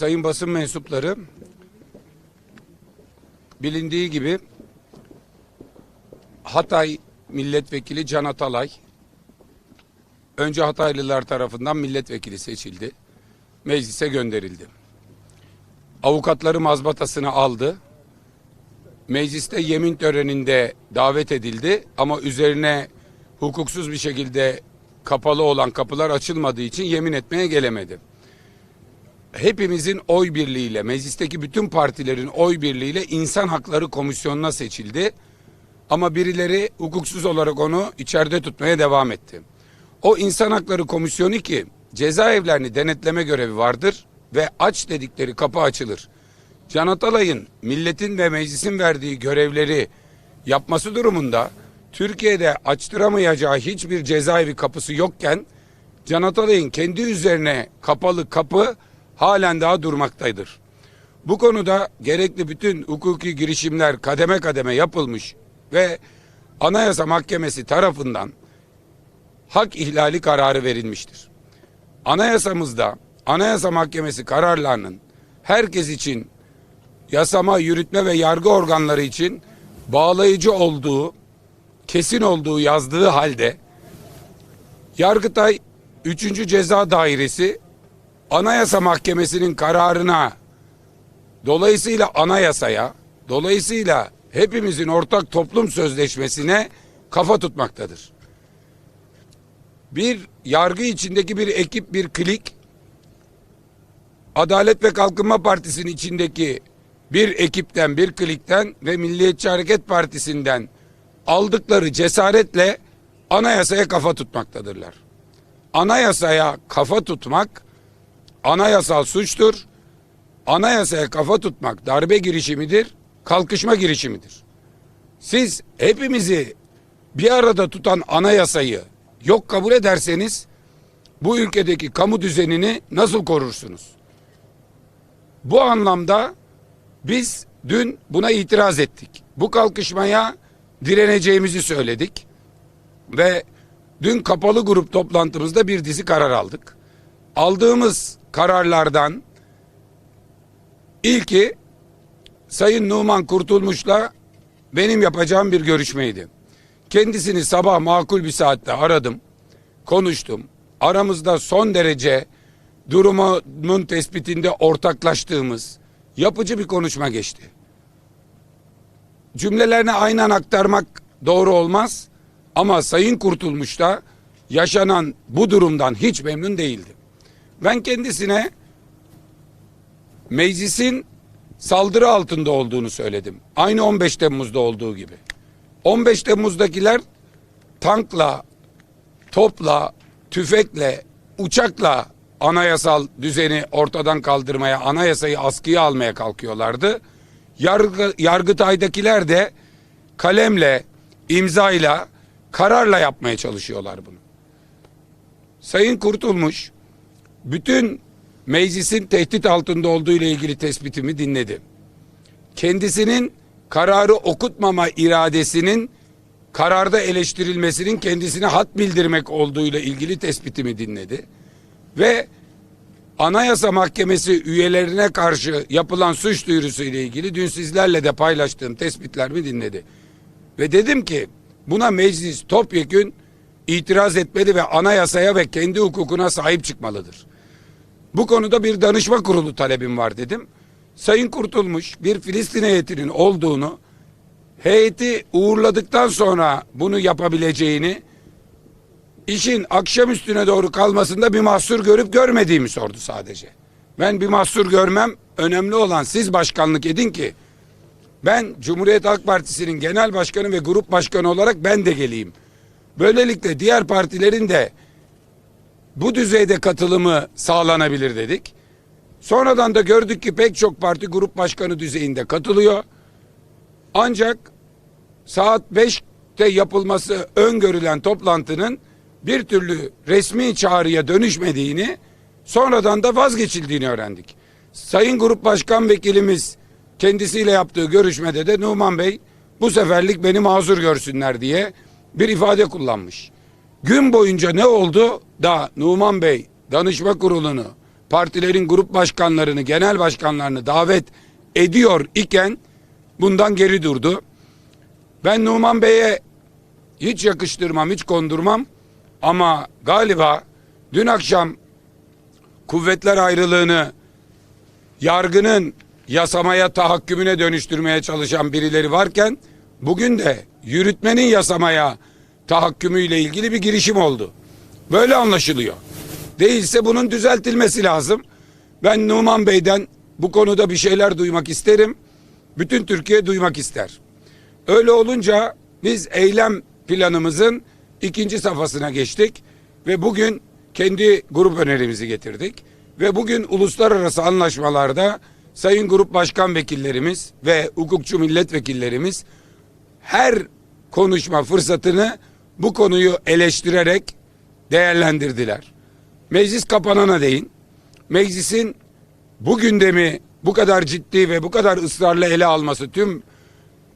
sayın basın mensupları bilindiği gibi Hatay milletvekili Can Atalay önce Hataylılar tarafından milletvekili seçildi. Meclise gönderildi. Avukatları mazbatasını aldı. Mecliste yemin töreninde davet edildi ama üzerine hukuksuz bir şekilde kapalı olan kapılar açılmadığı için yemin etmeye gelemedi hepimizin oy birliğiyle, meclisteki bütün partilerin oy birliğiyle insan hakları komisyonuna seçildi. Ama birileri hukuksuz olarak onu içeride tutmaya devam etti. O insan hakları komisyonu ki cezaevlerini denetleme görevi vardır ve aç dedikleri kapı açılır. Can Atalay'ın milletin ve meclisin verdiği görevleri yapması durumunda Türkiye'de açtıramayacağı hiçbir cezaevi kapısı yokken Can Atalay'ın kendi üzerine kapalı kapı halen daha durmaktadır. Bu konuda gerekli bütün hukuki girişimler kademe kademe yapılmış ve Anayasa Mahkemesi tarafından hak ihlali kararı verilmiştir. Anayasamızda Anayasa Mahkemesi kararlarının herkes için yasama, yürütme ve yargı organları için bağlayıcı olduğu, kesin olduğu yazdığı halde Yargıtay 3. Ceza Dairesi Anayasa Mahkemesi'nin kararına dolayısıyla anayasaya, dolayısıyla hepimizin ortak toplum sözleşmesine kafa tutmaktadır. Bir yargı içindeki bir ekip, bir klik, Adalet ve Kalkınma Partisi'nin içindeki bir ekipten, bir klikten ve Milliyetçi Hareket Partisi'nden aldıkları cesaretle anayasaya kafa tutmaktadırlar. Anayasaya kafa tutmak anayasal suçtur. Anayasaya kafa tutmak darbe girişimidir, kalkışma girişimidir. Siz hepimizi bir arada tutan anayasayı yok kabul ederseniz bu ülkedeki kamu düzenini nasıl korursunuz? Bu anlamda biz dün buna itiraz ettik. Bu kalkışmaya direneceğimizi söyledik ve dün kapalı grup toplantımızda bir dizi karar aldık. Aldığımız kararlardan ilki Sayın Numan Kurtulmuş'la benim yapacağım bir görüşmeydi. Kendisini sabah makul bir saatte aradım, konuştum. Aramızda son derece durumun tespitinde ortaklaştığımız yapıcı bir konuşma geçti. Cümlelerini aynen aktarmak doğru olmaz ama Sayın Kurtulmuş da yaşanan bu durumdan hiç memnun değildi. Ben kendisine meclisin saldırı altında olduğunu söyledim. Aynı 15 Temmuz'da olduğu gibi. 15 Temmuz'dakiler tankla, topla, tüfekle, uçakla anayasal düzeni ortadan kaldırmaya, anayasayı askıya almaya kalkıyorlardı. Yargı, Yargıtay'dakiler de kalemle, imzayla, kararla yapmaya çalışıyorlar bunu. Sayın Kurtulmuş bütün meclisin tehdit altında olduğu ile ilgili tespitimi dinledi. Kendisinin kararı okutmama iradesinin kararda eleştirilmesinin kendisine hat bildirmek olduğu ile ilgili tespitimi dinledi. Ve Anayasa Mahkemesi üyelerine karşı yapılan suç duyurusu ile ilgili dün sizlerle de paylaştığım tespitlerimi dinledi. Ve dedim ki buna meclis topyekün itiraz etmeli ve anayasaya ve kendi hukukuna sahip çıkmalıdır. Bu konuda bir danışma kurulu talebim var dedim. Sayın Kurtulmuş bir Filistin heyetinin olduğunu, heyeti uğurladıktan sonra bunu yapabileceğini, işin akşam üstüne doğru kalmasında bir mahsur görüp görmediğimi sordu sadece. Ben bir mahsur görmem, önemli olan siz başkanlık edin ki, ben Cumhuriyet Halk Partisi'nin genel başkanı ve grup başkanı olarak ben de geleyim. Böylelikle diğer partilerin de bu düzeyde katılımı sağlanabilir dedik. Sonradan da gördük ki pek çok parti grup başkanı düzeyinde katılıyor. Ancak saat 5'te yapılması öngörülen toplantının bir türlü resmi çağrıya dönüşmediğini sonradan da vazgeçildiğini öğrendik. Sayın Grup Başkan Vekilimiz kendisiyle yaptığı görüşmede de Numan Bey bu seferlik beni mazur görsünler diye bir ifade kullanmış. Gün boyunca ne oldu da Numan Bey danışma kurulunu partilerin grup başkanlarını, genel başkanlarını davet ediyor iken bundan geri durdu. Ben Numan Bey'e hiç yakıştırmam, hiç kondurmam ama galiba dün akşam kuvvetler ayrılığını yargının yasamaya tahakkümüne dönüştürmeye çalışan birileri varken bugün de yürütmenin yasamaya tahakkümüyle ilgili bir girişim oldu. Böyle anlaşılıyor. Değilse bunun düzeltilmesi lazım. Ben Numan Bey'den bu konuda bir şeyler duymak isterim. Bütün Türkiye duymak ister. Öyle olunca biz eylem planımızın ikinci safhasına geçtik ve bugün kendi grup önerimizi getirdik. Ve bugün uluslararası anlaşmalarda sayın grup başkan vekillerimiz ve hukukçu milletvekillerimiz her konuşma fırsatını bu konuyu eleştirerek değerlendirdiler. Meclis kapanana değin. Meclisin bu gündemi bu kadar ciddi ve bu kadar ısrarla ele alması tüm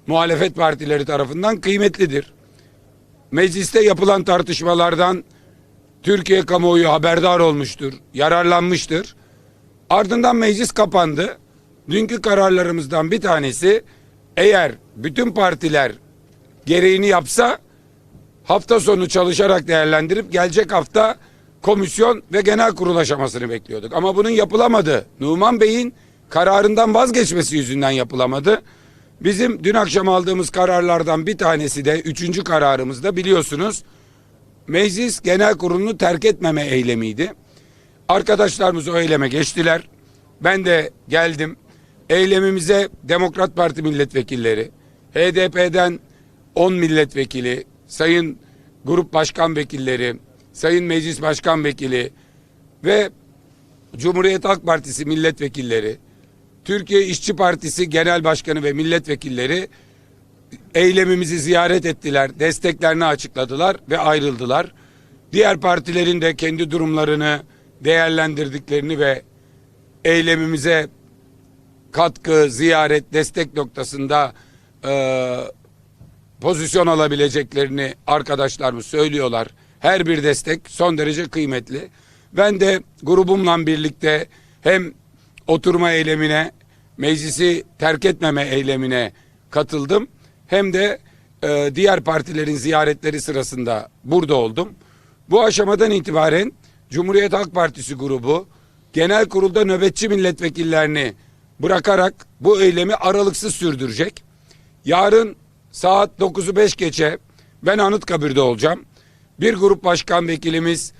muhalefet partileri tarafından kıymetlidir. Mecliste yapılan tartışmalardan Türkiye kamuoyu haberdar olmuştur, yararlanmıştır. Ardından meclis kapandı. Dünkü kararlarımızdan bir tanesi eğer bütün partiler gereğini yapsa hafta sonu çalışarak değerlendirip gelecek hafta komisyon ve genel kurul aşamasını bekliyorduk. Ama bunun yapılamadı. Numan Bey'in kararından vazgeçmesi yüzünden yapılamadı. Bizim dün akşam aldığımız kararlardan bir tanesi de üçüncü kararımızda biliyorsunuz meclis genel kurulunu terk etmeme eylemiydi. Arkadaşlarımız o eyleme geçtiler. Ben de geldim. Eylemimize Demokrat Parti milletvekilleri, HDP'den 10 milletvekili, sayın grup başkan vekilleri, sayın meclis başkan vekili ve Cumhuriyet Halk Partisi milletvekilleri, Türkiye İşçi Partisi genel başkanı ve milletvekilleri eylemimizi ziyaret ettiler, desteklerini açıkladılar ve ayrıldılar. Diğer partilerin de kendi durumlarını değerlendirdiklerini ve eylemimize katkı, ziyaret, destek noktasında e, pozisyon alabileceklerini arkadaşlarımız söylüyorlar. Her bir destek son derece kıymetli. Ben de grubumla birlikte hem oturma eylemine, meclisi terk etmeme eylemine katıldım. Hem de e, diğer partilerin ziyaretleri sırasında burada oldum. Bu aşamadan itibaren Cumhuriyet Halk Partisi grubu genel kurulda nöbetçi milletvekillerini bırakarak bu eylemi aralıksız sürdürecek. Yarın saat 9'u 5 geçe ben Anıtkabir'de olacağım. Bir grup başkan vekilimiz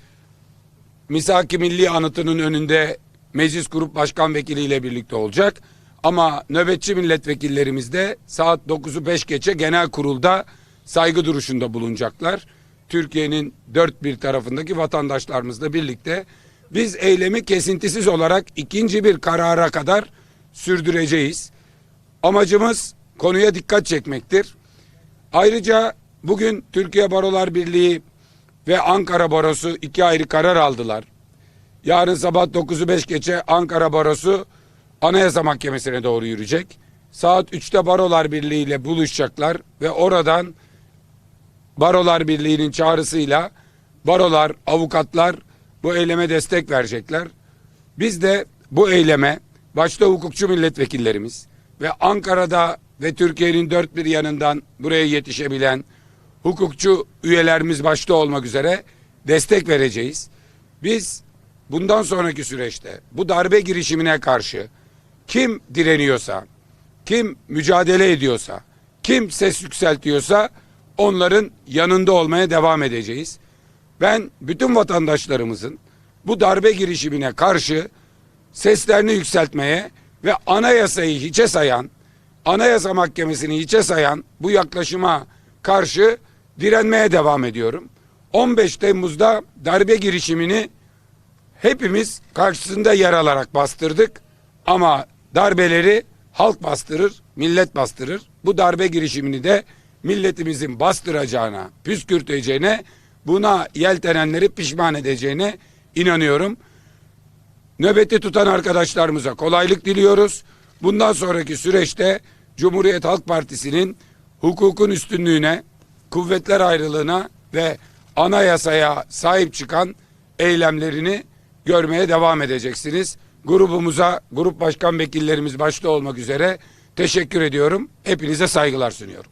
Misaki Milli Anıtı'nın önünde meclis grup başkan vekiliyle birlikte olacak. Ama nöbetçi milletvekillerimiz de saat 9'u 5 geçe genel kurulda saygı duruşunda bulunacaklar. Türkiye'nin dört bir tarafındaki vatandaşlarımızla birlikte biz eylemi kesintisiz olarak ikinci bir karara kadar sürdüreceğiz. Amacımız konuya dikkat çekmektir. Ayrıca bugün Türkiye Barolar Birliği ve Ankara Barosu iki ayrı karar aldılar. Yarın sabah 9'u 5 geçe Ankara Barosu Anayasa Mahkemesi'ne doğru yürüyecek. Saat 3'te Barolar Birliği ile buluşacaklar ve oradan Barolar Birliği'nin çağrısıyla barolar, avukatlar bu eyleme destek verecekler. Biz de bu eyleme başta hukukçu milletvekillerimiz ve Ankara'da ve Türkiye'nin dört bir yanından buraya yetişebilen hukukçu üyelerimiz başta olmak üzere destek vereceğiz. Biz bundan sonraki süreçte bu darbe girişimine karşı kim direniyorsa, kim mücadele ediyorsa, kim ses yükseltiyorsa onların yanında olmaya devam edeceğiz. Ben bütün vatandaşlarımızın bu darbe girişimine karşı seslerini yükseltmeye ve anayasayı hiçe sayan, anayasa mahkemesini hiçe sayan bu yaklaşıma karşı direnmeye devam ediyorum. 15 Temmuz'da darbe girişimini hepimiz karşısında yer alarak bastırdık ama darbeleri halk bastırır, millet bastırır. Bu darbe girişimini de milletimizin bastıracağına, püskürteceğine, buna yeltenenleri pişman edeceğine inanıyorum. Nöbeti tutan arkadaşlarımıza kolaylık diliyoruz. Bundan sonraki süreçte Cumhuriyet Halk Partisi'nin hukukun üstünlüğüne, kuvvetler ayrılığına ve anayasaya sahip çıkan eylemlerini görmeye devam edeceksiniz. Grubumuza, grup başkan vekillerimiz başta olmak üzere teşekkür ediyorum. Hepinize saygılar sunuyorum.